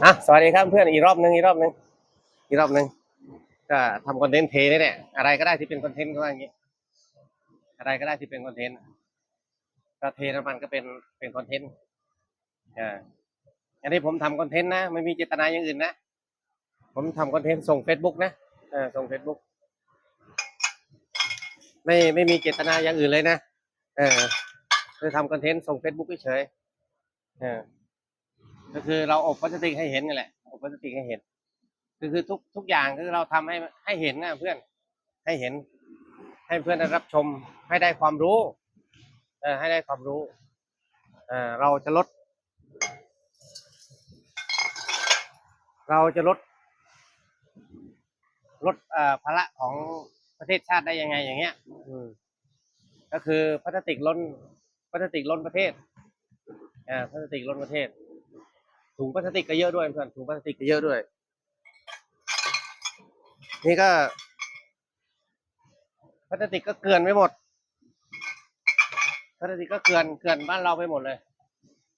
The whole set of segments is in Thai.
อะสวัสดีครับเพื่อนอีกรอบหนึ่งอีกรอบหนึ่งอีกรอบหนึ่งก็ทำคอนเทนต์เทนี่แหละอะไรก็ได้ที่เป็นคอนเทนต์ก็อย่างนี้ อะไรก็ได้ที่เป็นคอนเทนต์ก็เทน้ำมันก็เป็นเป็นคอนเทนต์อ่าอันนี้ผมทำคอนเทนต์นะไม่มีเจตนาอย่างอื่นนะผมทำคอนเทนต์ส่ง Facebook นะเออส่ง Facebook ไม่ไม่มีเจตนาอย่างอื่นเลยนะเออคือทำคอนเทนต์ส่ง Facebook เฉยเออ ก็คือเราอบพลาสติกให้เห็นนี่แหละอบพลาสติกให้เห็นคือคือทุกทุกอย่างคือเราทำให้ให้เห็นนะเพื่อนให้เห็น ให้เพื่อนได้รับชมให้ได้ความรู้เออให้ได้ความรู้เออเราจะลด เราจะลด ลดเอ่อภาระของประเทศชาติได้ยังไงอย่างเงี้ย อืมก็คือพลาสติกล้นพลาสติกล้นประเทศอ่าพลาสติกล้นประเทศ ถุงพลาสติกก็เยอะด้วยเพื่อนถุงพลาสติกก็เยอะด้วย นี่ก็พลาสติกก็เกลื่อนไปหมดพลาสติกก็เกลื่อนเกลื่อนบ้านเราไปหมดเลย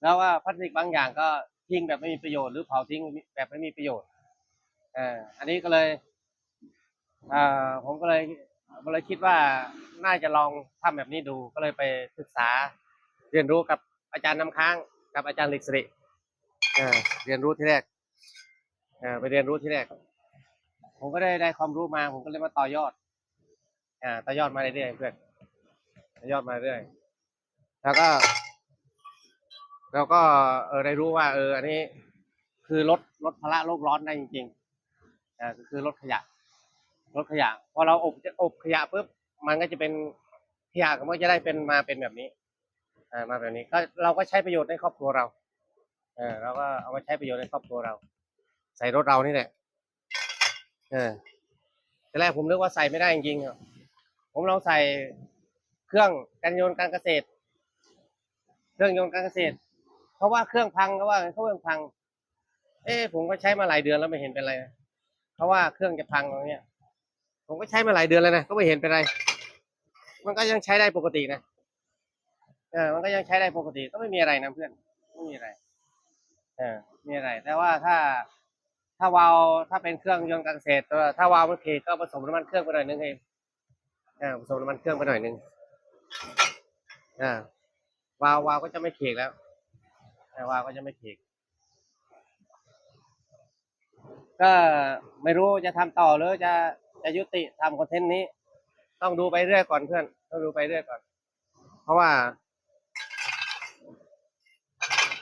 แล้วว่าพลาสติกบางอย่างก็ทิ้งแบบไม่มีประโยชน์หรือเผาทิ้งแบบไม่มีประโยชน์เอ่าอันนี้ก็เลยอ่าผมก็เลยก็เลยคิดว่าน่าจะลองทำแบบนี้ดูก็เลยไปศึกษาเรียนรู้กับอาจารย์น้ำค้างกับอาจารย์ลิกสิริเออเรียนรู้ที่แรกอไปเรียนรู้ที่แรก ผมก็ได้ได้ความรู้มา ผมก็เลยมาต่อยอด อ่าต่อยอดมาเรื่อยๆเพื่อนต่อยอดมาเรื่อยแล้วก็เราก็เออได้รู้ว่า เออ อันนี้ คือลดลดภาระโลกร้อนได้จริงๆอ่าก็คือลดขยะลดขยะพอเราอบอบขยะปุ๊บมันก็จะเป็นขยะก็จะได้เป็นมาเป็นแบบนี้ อ่ามาแบบนี้ ก็เราก็ใช้ประโยชน์ในครอบครัวเรา เออเราก็เอามาใช้ประโยชน์ในครอบครัวเรา ใส่รถเรานี่แหละ เออแต่แรกผมนึกว่าใส่ไม่ได้จริงๆผมลองใส่เครื่องกันยนต์การเกษตร เครื่องยนต์การเกษตร เพราะว่าเครื่องพังก็ว่าเครื่องพัง เอ๊ะผมก็ใช้มาหลายเดือนแล้วไม่เห็นเป็นไรเพราะว่าเครื่องจะพังอย่างเงี้ย ผมก็ใช้มาหลายเดือนแล้วนะก็ไม่เห็นเป็นไร มันก็ยังใช้ได้ปกตินะเออมันก็ยังใช้ได้ปกติก็ไม่มีอะไรนะเพื่อนไม่มีอะไร เออมีอะไร แต่ว่าถ้า ถ้าวาลวถ้าเป็นเครื่องยนต์การเกษตรตัวถ้าวาลวมันเคก็ผสมน้ำมันเครื่องไปหน่อยนึงเองเออผสมน้ำมันเครื่องไปหน่อยนึงอ่าวาลววาลวก็จะไม่เคกแล้วเออวาลวก็จะไม่เคกก็ไม่รู้จะทำต่อหรือจะจะยุติทำคอนเทนต์นี้ ต้องดูไปเรื่อยก่อนเพื่อน ต้องดูไปเรื่อยก่อน เพราะว่า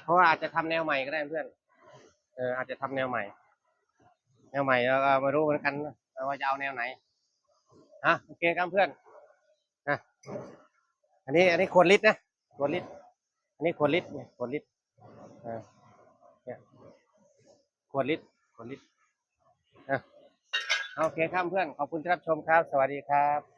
เพราะว่าอาจจะทำแนวใหม่ก็ได้เพื่อน เอออาจจะทำแนวใหม่ แนวใหม่แล้วก็ไม่รู้เหมือนกันว่าจะเอาแนวไหนฮะโอเคครับเพื่อนนะอันนี้ อันนี้ขวดลิตรนะขวดลิตรอันนี้ขวดลิตรเนี่ยขวดลิตรเนี่ยขวดลิตรขวดลิตรอะโอเคครับเพื่อนขอบคุณที่รับชมครับ สวัสดีครับ